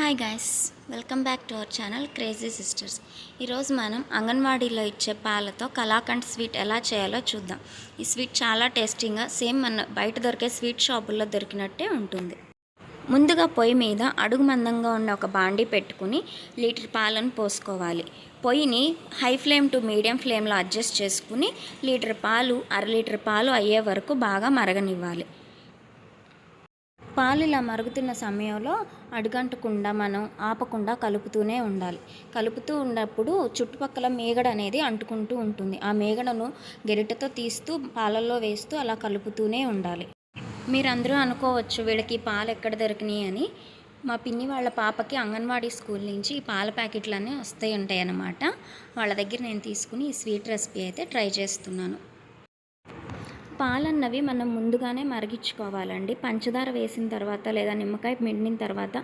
Hi guys welcome back to our channel crazy sisters ఈరోజు మనం అంగన్వాడీలో ఇచ్చే పాలతో కలాకండ్ స్వీట్ ఎలా చేయాలో చూద్దాం. ఈ స్వీట్ చాలా టేస్టీగా సేమ్ మన బయట దొరికే స్వీట్ షాపుల్లో దొరికినట్టే ఉంటుంది. ముందుగా పొయ్యి మీద అడుగు మందంగా ఉన్న ఒక బాండి పెట్టుకుని లీటర్ పాలను పోసుకోవాలి. పొయ్యిని హై ఫ్లేమ్ టు మీడియం ఫ్లేమ్లో అడ్జస్ట్ చేసుకుని లీటర్ పాలు అర లీటర్ పాలు అయ్యే వరకు బాగా మరగనివ్వాలి. పాలు ఇలా మరుగుతున్న సమయంలో అడుగంటకుండా మనం ఆపకుండా కలుపుతూనే ఉండాలి. కలుపుతూ ఉన్నప్పుడు చుట్టుపక్కల మేగడ అనేది అంటుకుంటూ ఉంటుంది. ఆ మేగడను గెరిటతో తీస్తూ పాలల్లో వేస్తూ అలా కలుపుతూనే ఉండాలి. మీరందరూ అనుకోవచ్చు వీళ్ళకి పాలు ఎక్కడ దొరికినాయి అని. మా పిన్ని వాళ్ళ పాపకి అంగన్వాడీ స్కూల్ నుంచి ఈ పాల ప్యాకెట్లన్నీ వస్తాయి ఉంటాయి అన్నమాట వాళ్ళ దగ్గర నేను తీసుకుని ఈ స్వీట్ రెసిపీ అయితే ట్రై చేస్తున్నాను. పాలన్నవి మనం ముందుగానే మరిగించుకోవాలండి. పంచదార వేసిన తర్వాత లేదా నిమ్మకాయ పిండిన తర్వాత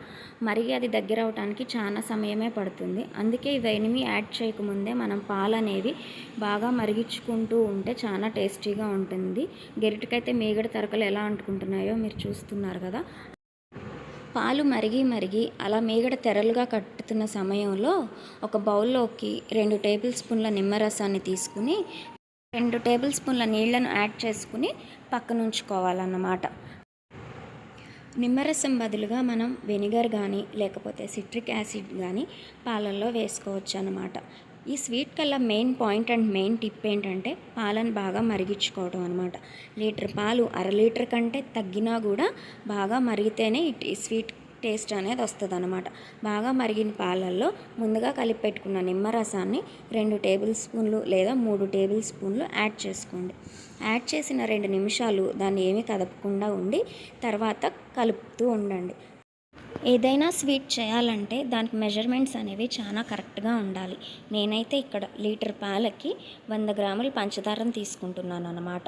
మరిగి అది దగ్గర అవడానికి చాలా సమయమే పడుతుంది. అందుకే ఇవన్నీ యాడ్ చేయకముందే మనం పాలు అనేవి బాగా మరిగించుకుంటూ ఉంటే చాలా టేస్టీగా ఉంటుంది. గెరిటికైతే మేగడ తరకలు ఎలా అంటుకుంటున్నాయో మీరు చూస్తున్నారు కదా. పాలు మరిగి మరిగి అలా మేగడ తెరలుగా కట్టుతున్న సమయంలో ఒక బౌల్లోకి రెండు టేబుల్ స్పూన్ల నిమ్మరసాన్ని తీసుకుని రెండు టేబుల్ స్పూన్ల నీళ్ళను యాడ్ చేసుకుని పక్కన ఉంచుకోవాలన్నమాట నిమ్మరసం బదులుగా మనం వెనిగర్ కానీ లేకపోతే సిట్రిక్ యాసిడ్ కానీ పాలల్లో వేసుకోవచ్చు అన్నమాట ఈ స్వీట్ కల్లా main point and main tip ఏంటంటే పాలను బాగా మరిగించుకోవడం అనమాట లీటర్ పాలు అర లీటర్ కంటే తగ్గినా కూడా బాగా మరిగితేనే ఈ స్వీట్ టేస్ట్ అనేది వస్తుంది అనమాట బాగా మరిగిన పాలల్లో ముందుగా కలిపి పెట్టుకున్న నిమ్మరసాన్ని రెండు టేబుల్ స్పూన్లు లేదా మూడు టేబుల్ స్పూన్లు యాడ్ చేసుకోండి. యాడ్ చేసిన రెండు నిమిషాలు దాన్ని ఏమీ కదపకుండా ఉండి తర్వాత కలుపుతూ ఉండండి. ఏదైనా స్వీట్ చేయాలంటే దానికి మెజర్మెంట్స్ అనేవి చాలా కరెక్ట్గా ఉండాలి. నేనైతే ఇక్కడ లీటర్ పాలకి వంద గ్రాములు పంచదారను తీసుకుంటున్నాను అన్నమాట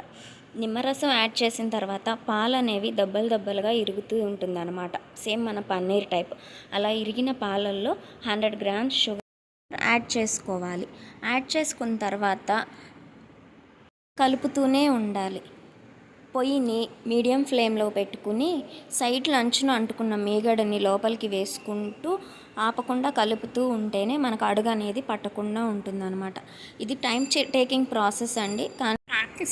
నిమ్మరసం యాడ్ చేసిన తర్వాత పాలు అనేవి దెబ్బలు దెబ్బలుగా ఇరుగుతూ ఉంటుంది అనమాట సేమ్ మన పన్నీర్ టైప్. అలా ఇరిగిన పాలల్లో హండ్రెడ్ గ్రామ్స్ షుగర్ యాడ్ చేసుకోవాలి. యాడ్ చేసుకున్న తర్వాత కలుపుతూనే ఉండాలి. పొయ్యిని మీడియం ఫ్లేమ్లో పెట్టుకుని సైడ్ల అంచున అంటుకున్న మీగడని లోపలికి వేసుకుంటూ ఆపకుండా కలుపుతూ ఉంటేనే మనకు అడుగు అనేది పట్టకుండా ఉంటుందన్నమాట. ఇది టైం టేకింగ్ ప్రాసెస్ అండి. కానీ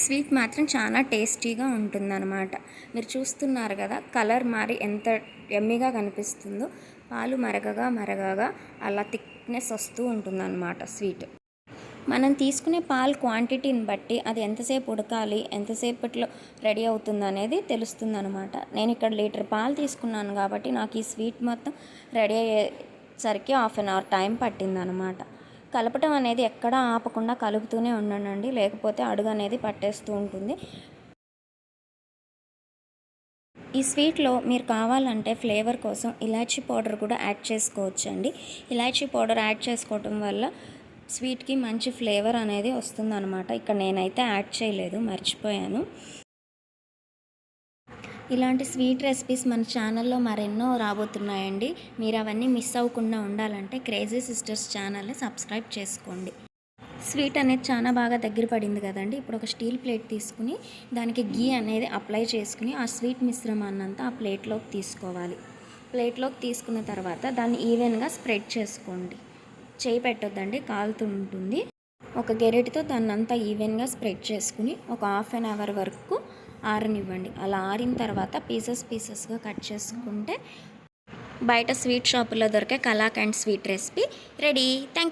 స్వీట్ మాత్రం చాలా టేస్టీగా ఉంటుందన్నమాట. మీరు చూస్తున్నారు కదా కలర్ మారి ఎంత ఎమ్మిగా కనిపిస్తుందో పాలు మరగగా మరగగా అలా థిక్నెస్ వస్తూ ఉంటుందన్నమాట స్వీట్. మనం తీసుకునే పాలు క్వాంటిటీని బట్టి అది ఎంతసేపు ఉడకాలి ఎంతసేపట్లో రెడీ అవుతుంది అనేది తెలుస్తుంది అనమాట నేను ఇక్కడ లీటర్ పాలు తీసుకున్నాను కాబట్టి నాకు ఈ స్వీట్ మొత్తం రెడీ అయ్యేసరికి హాఫ్ అన్ అవర్ టైం పట్టిందనమాట కలపటం అనేది ఎక్కడా ఆపకుండా కలుపుతూనే ఉండండి లేకపోతే అడుగు అనేది పట్టేస్తూ ఉంటుంది. ఈ స్వీట్లో మీరు కావాలంటే ఫ్లేవర్ కోసం ఇలాచీ పౌడర్ కూడా యాడ్ చేసుకోవచ్చండి. ఇలాచీ పౌడర్ యాడ్ చేసుకోవటం వల్ల స్వీట్కి మంచి ఫ్లేవర్ అనేది వస్తుందన్నమాట. ఇక్కడ నేనైతే యాడ్ చేయలేదు మర్చిపోయాను. ఇలాంటి స్వీట్ రెసిపీస్ మన ఛానల్లో మరెన్నో రాబోతున్నాయండి. మీరు అవన్నీ మిస్ అవ్వకుండా ఉండాలంటే క్రేజీ సిస్టర్స్ ఛానల్ని సబ్స్క్రైబ్ చేసుకోండి. స్వీట్ అనేది చాలా బాగా దగ్గర పడింది కదండి. ఇప్పుడు ఒక స్టీల్ ప్లేట్ తీసుకుని దానికి గీ అనేది అప్లై చేసుకుని ఆ స్వీట్ మిశ్రమాన్నంతా ఆ ప్లేట్లోకి తీసుకోవాలి. ప్లేట్లోకి తీసుకున్న తర్వాత దాన్ని ఈవెన్గా స్ప్రెడ్ చేసుకోండి. చేయి పెట్టొద్దండి కాలుతుంటుంది. ఒక గెరెట్తో దాన్నంతా ఈవెన్గా స్ప్రెడ్ చేసుకుని ఒక హాఫ్ అన్ అవర్ వరకు ఆరనివ్వండి. అలా ఆరిన తర్వాత పీసెస్ పీసెస్గా కట్ చేసుకుంటే బయట స్వీట్ షాపులో దొరికే కలాక్ and sweet recipe ready. Thank